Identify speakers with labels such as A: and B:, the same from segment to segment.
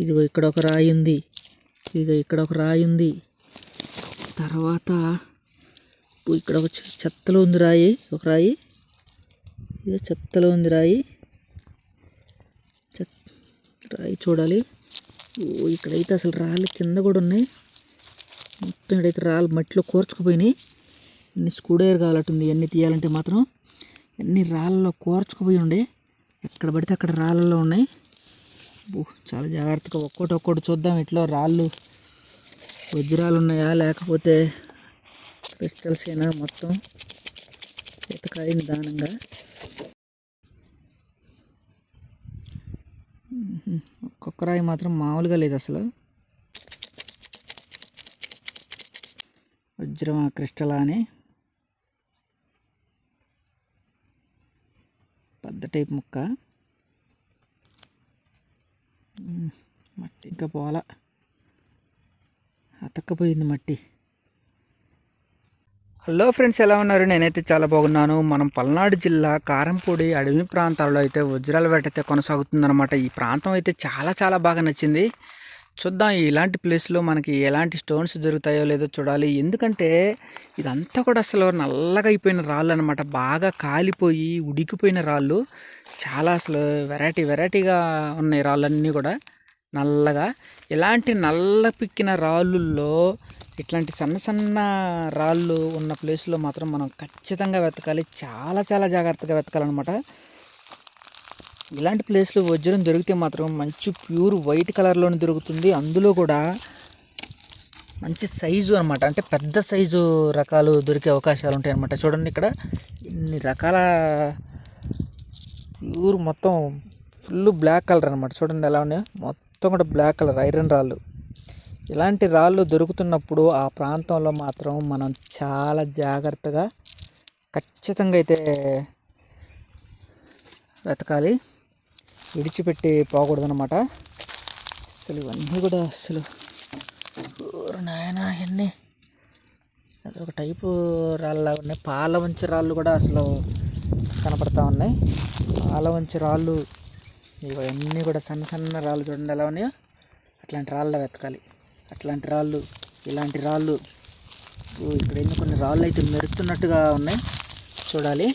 A: ఇదిగో ఇక్కడ ఒక రాయి ఉంది. ఇదిగో ఇక్కడ ఒక రాయి ఉంది. తర్వాత ఇక్కడ ఒక చెత్తలో ఉంది రాయి. ఒక రాయి. ఇదిగో చెత్తలో ఉంది రాయి. చెత్ రాయి చూడాలి. ఓ ఇక్కడైతే అసలు రాళ్ళు కింద కూడా ఉన్నాయి. మొత్తం ఇక్కడైతే రాళ్ళు మట్టిలో కూర్చుకుపోయినాయి. అన్ని స్కూడేర్ కావాలట్టుంది. ఇవన్నీ తీయాలంటే మాత్రం అన్ని రాళ్ళలో కూర్చుకుపోయి ఉండే. ఎక్కడ పడితే అక్కడ రాళ్ళలో ఉన్నాయి. చాలా జాగ్రత్తగా ఒక్కోటి ఒక్కోటి చూద్దాం. ఇట్లా రాళ్ళు వజ్రాలు ఉన్నాయా? లేకపోతే క్రిస్టల్స్ అయినా మొత్తం ఎతకాలి నిదానంగా ఒక్కొక్క రాయి మాత్రం మామూలుగా లేదు అసలు. వజ్రమా క్రిస్టలా అని? పెద్ద టైప్ ముక్క. మట్టి ఇంకా పోలా అతక్కపోయింది మట్టి. హలో ఫ్రెండ్స్ ఎలా ఉన్నారు? నేనైతే చాలా బాగున్నాను. మనం పల్నాడు జిల్లా కారంపూడి అడవి ప్రాంతాల్లో అయితే వజ్రాల వేట అయితే కొనసాగుతుందన్నమాట. ఈ ప్రాంతం అయితే చాలా చాలా బాగా నచ్చింది. చూద్దాం ఇలాంటి ప్లేస్లో మనకి ఎలాంటి స్టోన్స్ దొరుకుతాయో లేదో చూడాలి. ఎందుకంటే ఇదంతా కూడా అసలు నల్లగా అయిపోయిన రాళ్ళు అనమాట బాగా కాలిపోయి ఉడికిపోయిన రాళ్ళు. చాలా అసలు వెరైటీ వెరైటీగా ఉన్నాయి రాళ్ళన్నీ కూడా. నల్లగా. ఇలాంటి నల్ల పిక్కిన రాళ్ళుల్లో ఇట్లాంటి సన్న సన్న రాళ్ళు ఉన్న ప్లేస్లో మాత్రం మనం ఖచ్చితంగా వెతకాలి. చాలా చాలా జాగ్రత్తగా వెతకాలన్నమాట. ఇలాంటి ప్లేస్లో వజ్రం దొరికితే మాత్రం మంచి ప్యూర్ వైట్ కలర్లోనే దొరుకుతుంది. అందులో కూడా మంచి సైజు అనమాట అంటే పెద్ద సైజు రకాలు దొరికే అవకాశాలు ఉంటాయి అనమాట చూడండి ఇక్కడ ఇన్ని రకాల ప్యూర్ మొత్తం ఫుల్ బ్లాక్ కలర్ అనమాట చూడండి ఎలా ఉన్నాయో. మొత్తం కూడా బ్లాక్ కలర్ ఐరన్ రాళ్ళు. ఇలాంటి రాళ్ళు దొరుకుతున్నప్పుడు ఆ ప్రాంతంలో మాత్రం మనం చాలా జాగ్రత్తగా ఖచ్చితంగా అయితే వెతకాలి. విడిచిపెట్టి పోకూడదనమాట అసలు ఇవన్నీ కూడా అసలు నాయన ఇవన్నీ. అది ఒక టైపు రాళ్ళ ఉన్నాయి. పాల వంచి రాళ్ళు కూడా అసలు కనపడతా ఉన్నాయి. పాల వంచి రాళ్ళు ఇవన్నీ కూడా సన్న సన్న రాళ్ళు చూడండి ఎలా ఉన్నాయో. అట్లాంటి రాళ్ళ వెతకాలి. అట్లాంటి రాళ్ళు ఇలాంటి రాళ్ళు. ఇక్కడ ఎన్ని కొన్ని రాళ్ళు అయితే మెరుస్తున్నట్టుగా ఉన్నాయి. చూడాలి.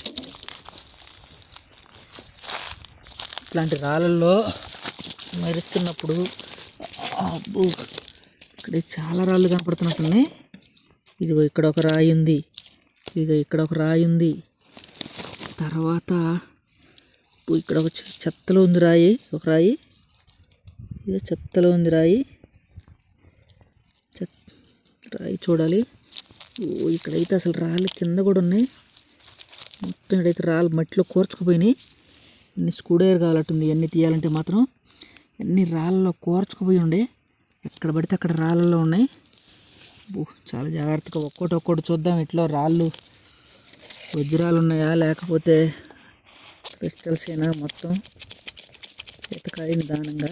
A: ఇట్లాంటి రాళ్ళల్లో మెరుస్తున్నప్పుడు అబ్బో ఇక్కడ చాలా రాళ్ళు కనపడుతున్నట్టున్నాయి. ఇదిగో ఇక్కడ ఒక రాయి ఉంది. ఇదిగో ఇక్కడ ఒక రాయి ఉంది. తర్వాత ఇక్కడ ఒక చెత్తలో ఉంది రాయి ఒక రాయి. ఇదిగో చెత్తలో ఉంది రాయి. చెత్ రాయి చూడాలి. ఓ ఇక్కడైతే అసలు రాళ్ళు కింద కూడా ఉన్నాయి. మొత్తం ఇక్కడైతే రాళ్ళు మట్టిలో కూర్చుకుపోయినాయి. అన్ని స్కూడేర్ కావాలట్టుంది ఇవన్నీ తీయాలంటే మాత్రం అన్ని రాళ్ళలో కోర్చుకుపోయి ఉండే. ఎక్కడ పడితే అక్కడ రాళ్ళలో ఉన్నాయి. చాలా జాగ్రత్తగా ఒక్కోటి ఒక్కోటి చూద్దాం ఇట్లో రాళ్ళు వజ్రాలు ఉన్నాయా? లేకపోతే క్రిస్టల్స్ అయినా మొత్తం? ఎతకాలి నిదానంగా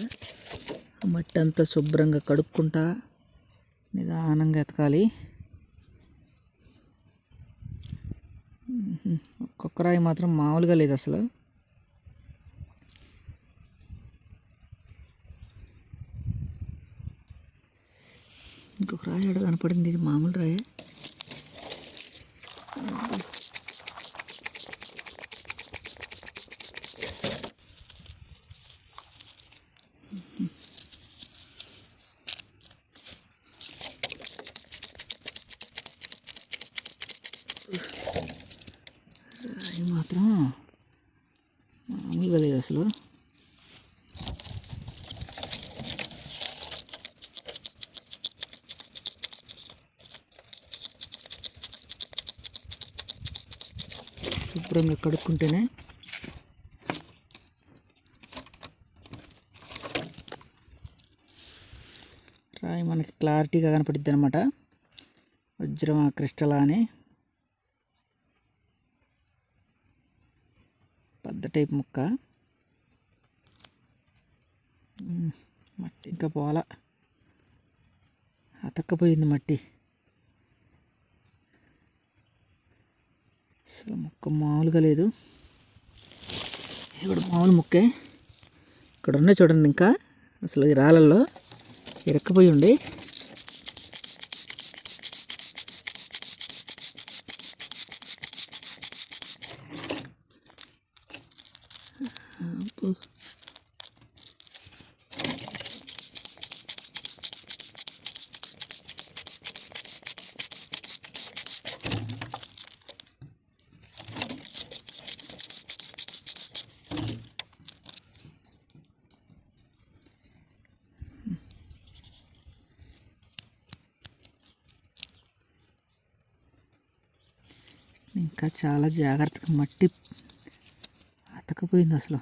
A: మట్టి అంతా శుభ్రంగా కడుక్కుంటా నిదానంగా ఎతకాలి ఒక్కొక్క రాయి మాత్రం మామూలుగా లేదు అసలు. ఇంకొక రాయి అక్కడ కనపడింది ఇది మామూలు రాయి. రాయి మాత్రం మామూలుగా లేదు అసలు. శుభ్రంగా కడుక్కుంటేనే రాయి మనకి క్లారిటీగా కనపడుద్ది అనమాట వజ్రమా క్రిస్టలా అని పెద్ద టైప్ ముక్క. మట్టి. ఇంకా పోలా అతక్కపోయింది మట్టి. అసలు ముక్క మామూలుగా లేదు. ఇక్కడ మామూలు ముక్కే. ఇక్కడ ఉన్నాయి చూడండి ఇంకా. అసలు ఈ రాళ్ళల్లో ఇరక్కపోయి ఉండి ఇంకా చాలా జాగ్రత్తగా మట్టి అతకపోయింది అసలు.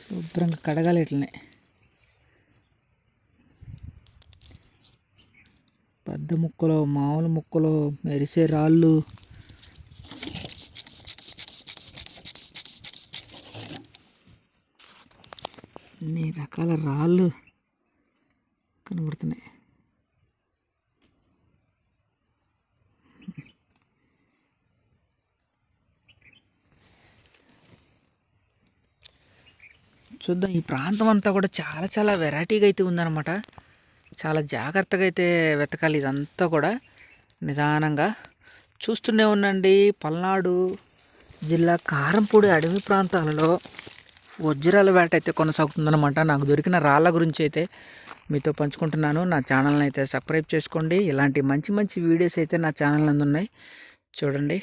A: శుభ్రంగా కడగాలి ఇట్లనే. పెద్ద ముక్కలు మామూలు ముక్కలు మెరిసే రాళ్ళు. అన్ని రకాల రాళ్ళు కనబడుతున్నాయి. చూద్దాం. ఈ ప్రాంతం అంతా కూడా చాలా చాలా వెరైటీగా అయితే ఉందన్నమాట. చాలా జాగ్రత్తగా అయితే వెతకాలి ఇదంతా కూడా. నిదానంగా చూస్తూనే ఉండండి. పల్నాడు జిల్లా కారంపూడి అడవి ప్రాంతాలలో వజ్రాల వేట అయితే కొనసాగుతుందన్నమాట. నాకు దొరికిన రాళ్ళ గురించి అయితే మీతో పంచుకుంటున్నాను. నా ఛానల్ని అయితే సబ్స్క్రైబ్ చేసుకోండి. ఇలాంటి మంచి మంచి వీడియోస్ అయితే నా ఛానల్ అందున్నాయి చూడండి.